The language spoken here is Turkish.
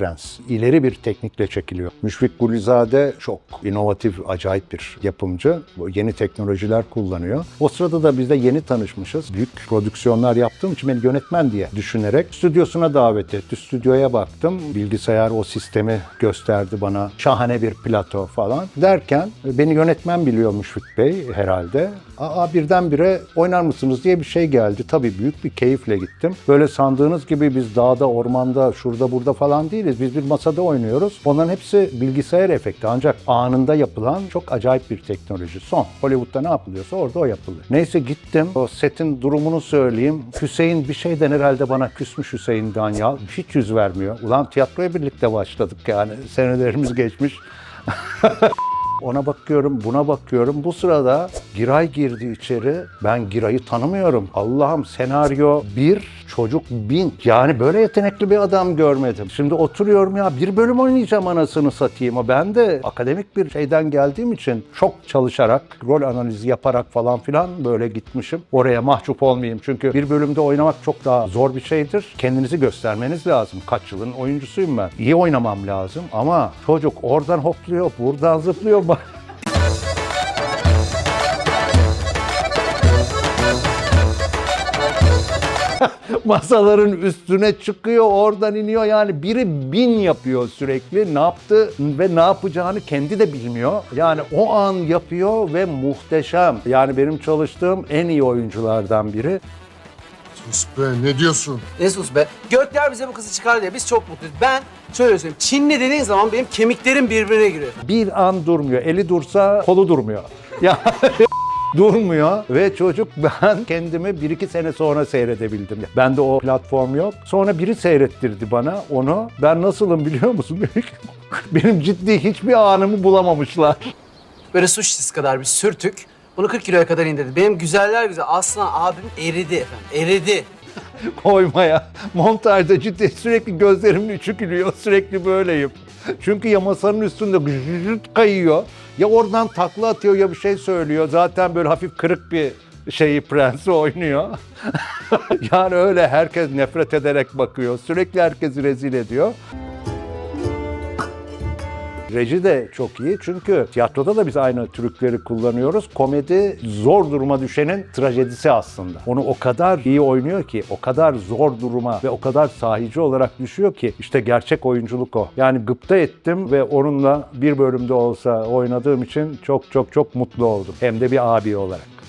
Prens. İleri bir teknikle çekiliyor. Müşfik Gulizade çok inovatif, acayip bir yapımcı. Yeni teknolojiler kullanıyor. O sırada da biz de yeni tanışmışız. Büyük prodüksiyonlar yaptığım için beni yönetmen diye düşünerek stüdyosuna davet etti. Stüdyoya baktım. Bilgisayar o sistemi gösterdi bana. Şahane bir plato falan. Derken beni yönetmen biliyor Müşfik Bey herhalde. Aa birdenbire oynar mısınız diye bir şey geldi. Tabii büyük bir keyifle gittim. Böyle sandığınız gibi biz dağda, ormanda, şurada burada falan değiliz. Biz bir masada oynuyoruz. Onların hepsi bilgisayar efekti. Ancak anında yapılan çok acayip bir teknoloji. Son. Hollywood'da ne yapılıyorsa orada o yapılır. Neyse gittim. O setin durumunu söyleyeyim. Hüseyin bir şeyden herhalde bana küsmüş Hüseyin Danyal. Hiç yüz vermiyor. Ulan tiyatroya birlikte başladık yani. Senelerimiz geçmiş. Ona bakıyorum, buna bakıyorum. Bu sırada Giray girdi içeri. Ben Giray'ı tanımıyorum. Allah'ım senaryo bir, çocuk bin. Yani böyle yetenekli bir adam görmedim. Şimdi oturuyorum ya bir bölüm oynayacağım anasını satayım. Ben de akademik bir şeyden geldiğim için çok çalışarak, rol analizi yaparak falan filan böyle gitmişim. Oraya mahcup olmayayım. Çünkü bir bölümde oynamak çok daha zor bir şeydir. Kendinizi göstermeniz lazım. Kaç yılın oyuncusuyum ben. İyi oynamam lazım ama çocuk oradan hopluyor, buradan zıplıyor. masaların üstüne çıkıyor, oradan iniyor. Yani biri bin yapıyor sürekli. Ne yaptı ve ne yapacağını kendi de bilmiyor. Yani o an yapıyor ve muhteşem. Yani benim çalıştığım en iyi oyunculardan biri. Sus be ne diyorsun? Ne sus be. Gökler bize bu kızı çıkar diye biz çok mutluyuz. Ben şöyle söyleyeyim. Çinli dediğin zaman benim kemiklerim birbirine giriyor. Bir an durmuyor. Eli dursa kolu durmuyor. Ya durmuyor ve çocuk ben kendimi bir iki sene sonra seyredebildim. Bende o platform yok. Sonra biri seyrettirdi bana onu. Ben nasılım biliyor musun? Benim ciddi hiçbir anımı bulamamışlar. Böyle suç kadar bir sürtük. Bunu 40 kiloya kadar indirdi. Benim güzeller güzel Aslan abim eridi efendim. Eridi. koymaya. Montajda ciddi sürekli gözlerimin içi gülüyor. Sürekli böyleyim. Çünkü ya masanın üstünde gıcırt kayıyor. Ya oradan takla atıyor ya bir şey söylüyor. Zaten böyle hafif kırık bir şeyi prensi oynuyor. yani öyle herkes nefret ederek bakıyor. Sürekli herkesi rezil ediyor. Reji de çok iyi çünkü tiyatroda da biz aynı trükleri kullanıyoruz. Komedi zor duruma düşenin trajedisi aslında. Onu o kadar iyi oynuyor ki, o kadar zor duruma ve o kadar sahici olarak düşüyor ki işte gerçek oyunculuk o. Yani gıpta ettim ve onunla bir bölümde olsa oynadığım için çok çok çok mutlu oldum. Hem de bir abi olarak.